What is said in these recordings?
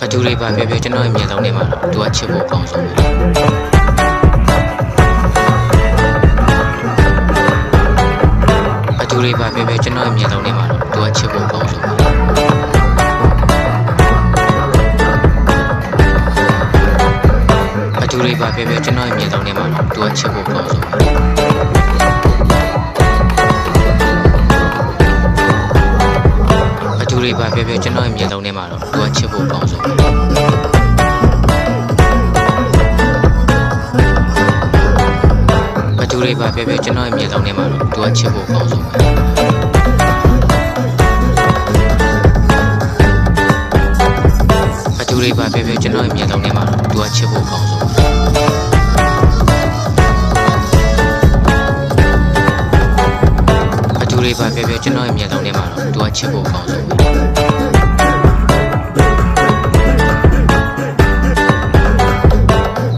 ဘသူတွေပါပြောပြောကျွန်တော်ရဲ့မျက်လုံးထဲမှာတော့သူကချစ်ဖို့အကောင်းဆုံးပဲဘသူတွေပါပြောပြောကျွန်တော်ရဲ့မျက်လုံးထဲမှာတော့သူကချစ်ဖို့အကောင်းဆုံးပဲဘသူတွေပါပြောပြောကျွန်တော်ရဲ့မျက်လုံးထဲမှာတော့သူကချစ်ဖို့အကောင်းဆုံးပဲ တွေပါပြောပြောကျွန်တော်ရဲ့မျက်လုံးထဲမှာတော့သူကချစ်ဖို့အကောင်းဆုံးပဲဘသူတွေပါပြောပြောကျွန်တော်ရဲ့မျက်လုံးထဲမှာတော့သူကချစ်ဖို့အကောင်းဆုံးပဲဘသူတွေပါပြောပြောကျွန်တော်ရဲ့မျက်လုံးထဲမှာတော့သူကချစ်ဖို့အကောင်းဆုံးပဲဘသူတွေပါပြောပြောကျွန်တော်ရဲ့မျက်လုံးထဲမှာတော့ သူကချစ်ဖို့အကောင်းဆုံးပဲ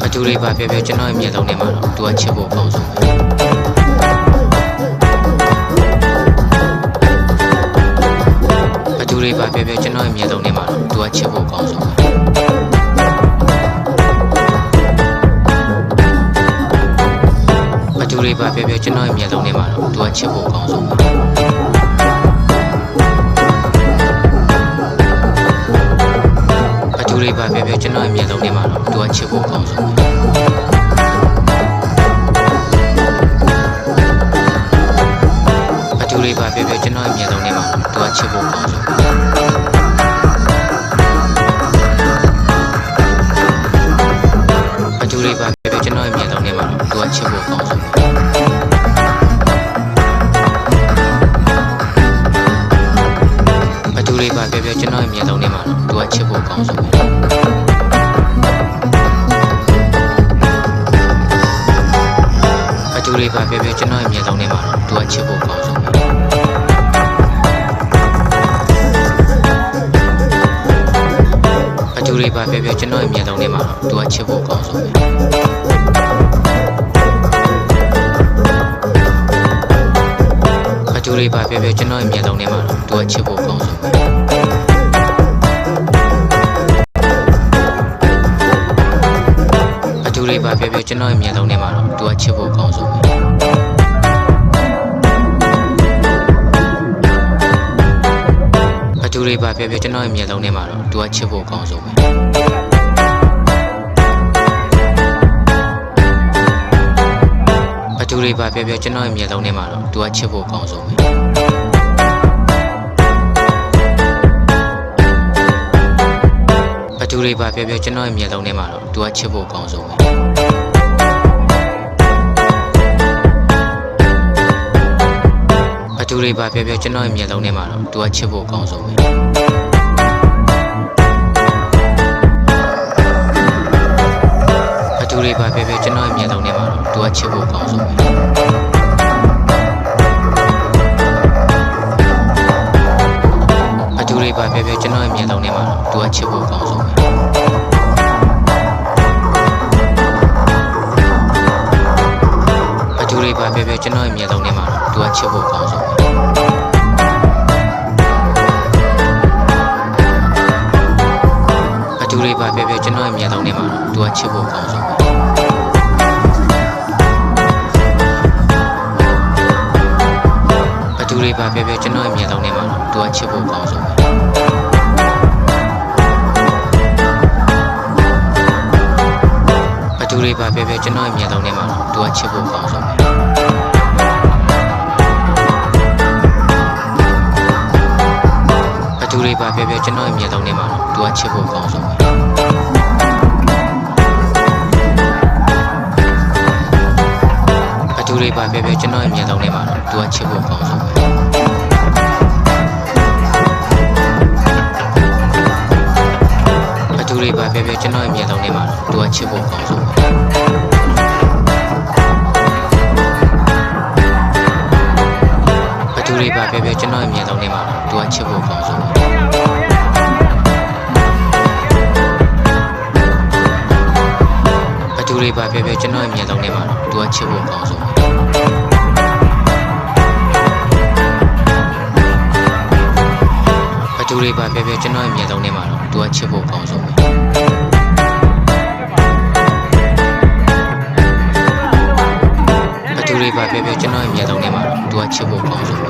ဘသူတွေပါပြောပြောကျွန်တော်ရဲ့မျက်လုံးထဲမှာတော့သူကချစ်ဖို့အကောင်းဆုံးပဲဘသူတွေပါပြောပြောကျွန်တော်ရဲ့မျက်လုံးထဲမှာတော့သူကချစ်ဖို့အကောင်းဆုံးပဲဘသူတွေပါပြောပြောကျွန်တော်ရဲ့မျက်လုံးထဲမှာတော့သူကချစ်ဖို့အကောင်းဆုံးပဲ တွေပါပြောပြောကျွန်တော်ရဲ့မျက်လုံးထဲမှာတော့သူကချစ်ဖို့အကောင်းဆုံးပဲဘသူတွေပါပြောပြောကျွန်တော်ရဲ့မျက်လုံးထဲမှာတော့သူကချစ်ဖို့အကောင်းဆုံးပဲဘသူတွေပါပြောပြောကျွန်တော်ရဲ့မျက်လုံးထဲမှာတော့သူကချစ်ဖို့အကောင်းဆုံးပဲဘသူတွေပါပြောပြောကျွန်တော်ရဲ့မျက်လုံးထဲမှာတော့သူ ကချစ်ဖို့အကောင်းဆုံးပဲဘသူတွေပါပြောပြောကျွန်တော်ရဲ့မျက်လုံးထဲမှာတော့သူကချစ်ဖို့အကောင်းဆုံးပဲဘသူတွေပါပြောပြောကျွန်တော်ရဲ့မျက်လုံးထဲမှာတော့သူကချစ်ဖို့အကောင်းဆုံးပဲဘသူတွေပါပြောပြောကျွန်တော်ရဲ့မျက်လုံးထဲမှာတော့သူကချစ်ဖို့အကောင်းဆုံး သူတွေပါပြောပြောကျွန်တော်ရဲ့မျက်လုံးထဲမှာတော့သူကချစ်ဖို့အကောင်းဆုံးပဲဘသူတွေပါပြောပြောကျွန်တော်ရဲ့မျက်လုံးထဲမှာတော့သူကချစ်ဖို့အကောင်းဆုံးပဲဘသူတွေပါပြောပြောကျွန်တော်ရဲ့မျက်လုံးထဲမှာတော့သူကချစ်ဖို့အကောင်းဆုံးပဲ သူတွေပါပြောပြောကျွန်တော်ရဲ့မျက်လုံးထဲမှာတော့သူကချစ်ဖို့အကောင်းဆုံးပဲဘသူတွေပါပြောပြောကျွန်တော်ရဲ့မျက်လုံးထဲမှာတော့သူကချစ်ဖို့အကောင်းဆုံးပဲဘသူတွေပါပြောပြောကျွန်တော်ရဲ့မျက်လုံးထဲမှာတော့သူကချစ်ဖို့အကောင်းဆုံးပဲဘသူတွေပါပြောပြောကျွန်တော်ရဲ့မျက်လုံးထဲမှာတော့သူကချစ်ဖို့အကောင်းဆုံးပဲ တွေပါပြောပြောကျွန်တော်ရဲ့မျက်လုံးထဲမှာတော့သူကချစ်ဖို့အကောင်းဆုံးပဲဘသူတွေပါပြောပြောကျွန်တော်ရဲ့မျက်လုံးထဲမှာတော့သူကချစ်ဖို့အကောင်းဆုံးပဲဘသူတွေပါပြောပြောကျွန်တော်ရဲ့မျက်လုံးထဲမှာတော့သူကချစ်ဖို့အကောင်းဆုံးပဲဘသူတွေပါပြောပြောကျွန်တော်ရဲ့မျက်လုံးထဲမှာတော့သူကချစ်ဖို့အကောင်းဆုံးပဲ တွေပါပြောပြောကျွန်တော်ရဲ့မျက်လုံးထဲမှာတော့သူကချစ်ဖို့အကောင်းဆုံးပဲဘသူတွေပါပြောပြောကျွန်တော်ရဲ့မျက်လုံးထဲမှာတော့သူကချစ်ဖို့အကောင်းဆုံးပဲဘသူတွေပါပြောပြောကျွန်တော်ရဲ့မျက်လုံးထဲမှာတော့သူကချစ်ဖို့အကောင်းဆုံးပဲဘသူတွေပါပြောပြောကျွန်တော်ရဲ့မျက်လုံးထဲမှာတော့သူကချစ်ဖို့အကောင်းဆုံးပဲ တွေပါပြောပြောကျွန်တော်ရဲ့မျက်လုံးထဲမှာတော့သူကချစ်ဖို့အကောင်းဆုံးပဲဘသူတွေပါပြောပြောကျွန်တော်ရဲ့မျက်လုံးထဲမှာသူကချစ်ဖို့ကောင်းဆုံးပဲဘသူတွေပါပြောပြောကျွန်တော်ရဲ့မျက်လုံးထဲမှာတော့သူကချစ်ဖို့ကောင်းဆုံးပဲ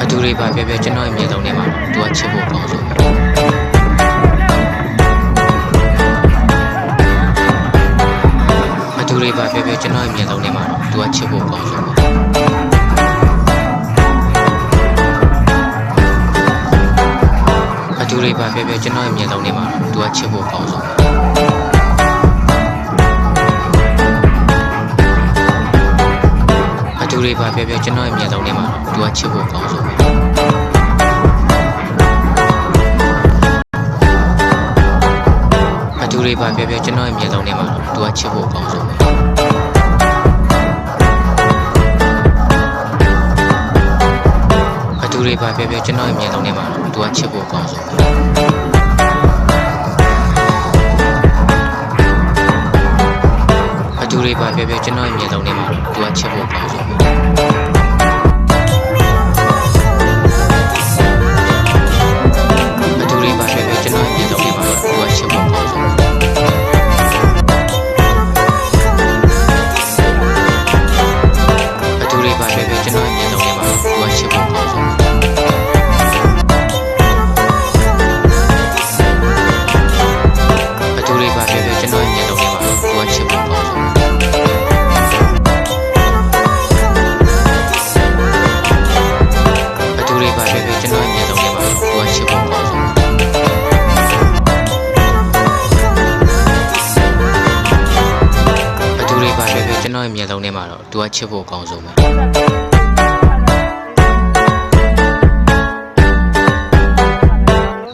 ဘသူတွေပါပြောပြောကျွန်တော်ရဲ့မျက်လုံးထဲမှာတော့သူကချစ်ဖို့ တွေပါပြောပြောကျွန်တော်ရဲ့မျက်လုံးထဲမှာတော့သူကချစ်ဖို့ကောင်းဆုံးပဲဘသူတွေပါပြောပြောကျွန်တော်ရဲ့မျက်လုံးထဲမှာတော့သူကချစ်ဖို့ကောင်းဆုံးပဲဘသူတွေပါပြောပြောကျွန်တော်ရဲ့မျက်လုံးထဲမှာတော့သူကချစ်ဖို့ကောင်းဆုံးပဲဘသူတွေပါပြောပြောကျွန်တော်ရဲ့မျက်လုံးထဲမှာတော့သူကချစ်ဖို့ကောင်းဆုံး ဘသူတွေပါပြောပြောကျွန်တော်ရဲ့မျက်လုံးထဲမှာတော့သူကချစ်ဖို့ကောင်းဆုံးပဲဘသူတွေပါပြောပြောကျွန်တော်ရဲ့မျက်လုံးထဲမှာတော့သူကချစ်ဖို့ကောင်းဆုံး ရဲ့မျက်လုံးထဲမှာတော့သူကချစ်ဖို့ကောင်းဆုံးပဲ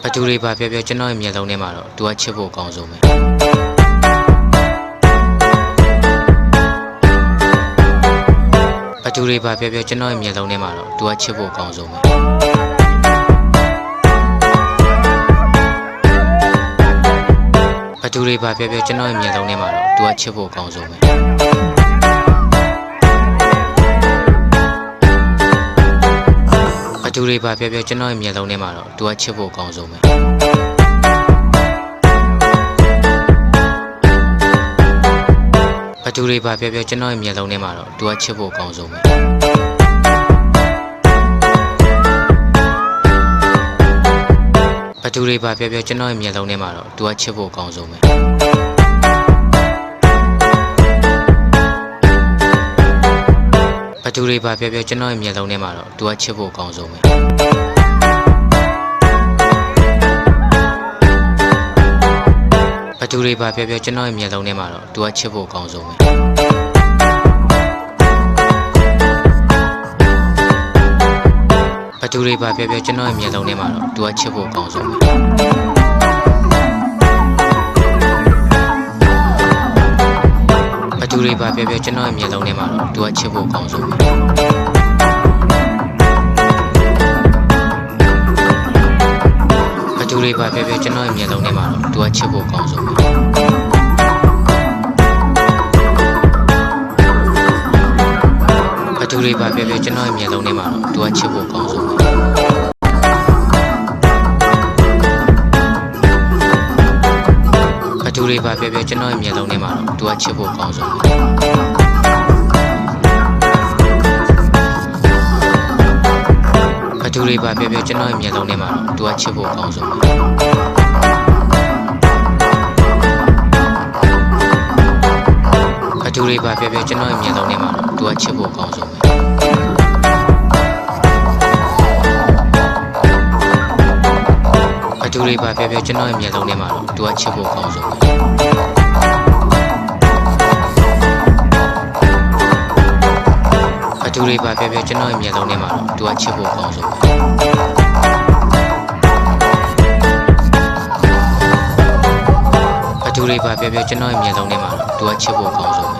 ဘသူတွေပါပြောပြောကျွန်တော်ရဲ့မျက်လုံးထဲမှာတော့သူကချစ်ဖို့ကောင်းဆုံးပဲဘသူတွေပါပြောပြောကျွန်တော်ရဲ့မျက်လုံးထဲမှာတော့သူကချစ်ဖို့ကောင်းဆုံးပဲဘသူတွေပါပြောပြောကျွန်တော်ရဲ့မျက်လုံးထဲမှာတော့သူကချစ်ဖို့ကောင်းဆုံးပဲ သူတွေပါပြောပြောကျွန်တော်ရဲ့မျက်လုံးထဲမှာတော့သူကချစ်ဖို့ကောင်းဆုံးပဲဘသူတွေပါပြောပြောကျွန်တော်ရဲ့မျက်လုံးထဲမှာတော့သူကချစ်ဖို့ကောင်းဆုံးပဲဘသူတွေပါပြောပြောကျွန်တော်ရဲ့မျက်လုံးထဲမှာတော့သူကချစ်ဖို့ကောင်းဆုံးပဲ ဘသူတွေပါပြောပြောကျွန်တော်ရဲ့မျက်လုံးထဲမှာတော့သူကချစ်ဖို့ကောင်းဆုံးပဲဘသူတွေပါပြောပြောကျွန်တော်ရဲ့မျက်လုံးထဲမှာတော့သူကချစ်ဖို့ကောင်းဆုံးပဲဘသူတွေပါပြောပြောကျွန်တော်ရဲ့မျက်လုံးထဲမှာတော့သူကချစ်ဖို့ကောင်းဆုံးပဲ သူတွေပါပြောပြောကျွန်တော်ရဲ့မျက်လုံးထဲမှာတော့သူကချစ်ဖို့ကောင်းဆုံးပဲဘသူတွေပါပြောပြောကျွန်တော်ရဲ့မျက်လုံးထဲမှာတော့သူကချစ်ဖို့ကောင်းဆုံးပဲဘသူတွေပါပြောပြောကျွန်တော်ရဲ့မျက်လုံးထဲမှာတော့သူကချစ်ဖို့ကောင်းဆုံးပဲ တွေပါပြောပြောကျွန်တော်ရဲ့မျက်လုံးထဲမှာတော့သူကချစ်ဖို့ကောင်းဆုံးပဲဘသူတွေပါပြောပြောကျွန်တော်ရဲ့မျက်လုံးထဲမှာတော့သူကချစ်ဖို့ကောင်းဆုံးပဲဘသူတွေပါပြောပြောကျွန်တော်ရဲ့မျက်လုံးထဲမှာတော့သူကချစ်ဖို့ကောင်းဆုံးပဲဘသူတွေပါပြောပြောကျွန်တော်ရဲ့မျက်လုံးထဲမှာတော့သူကချစ်ဖို့ကောင်းဆုံးပဲ တွေပါပြောပြောကျွန်တော်ရဲ့မျက်လုံးထဲမှာတော့သူကချစ်ဖို့ကောင်းဆုံးပဲဘသူတွေပါပြောပြောကျွန်တော်ရဲ့မျက်လုံးထဲမှာတော့သူကချစ်ဖို့ကောင်းဆုံးပဲ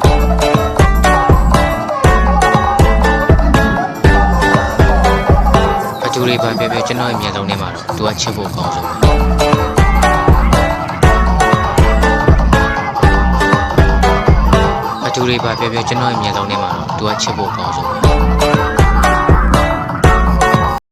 ဘသူတွေပါပြောပြောကျွန်တော်ရဲ့မျက်လုံးထဲမှာတော့သူကချစ်ဖို့ကောင်းဆုံးပဲ တွေပါပြောပြောကျွန်တော်ရဲ့မျက်လုံးထဲမှာတော့သူကချစ်ဖို့ကောင်းဆုံးပဲ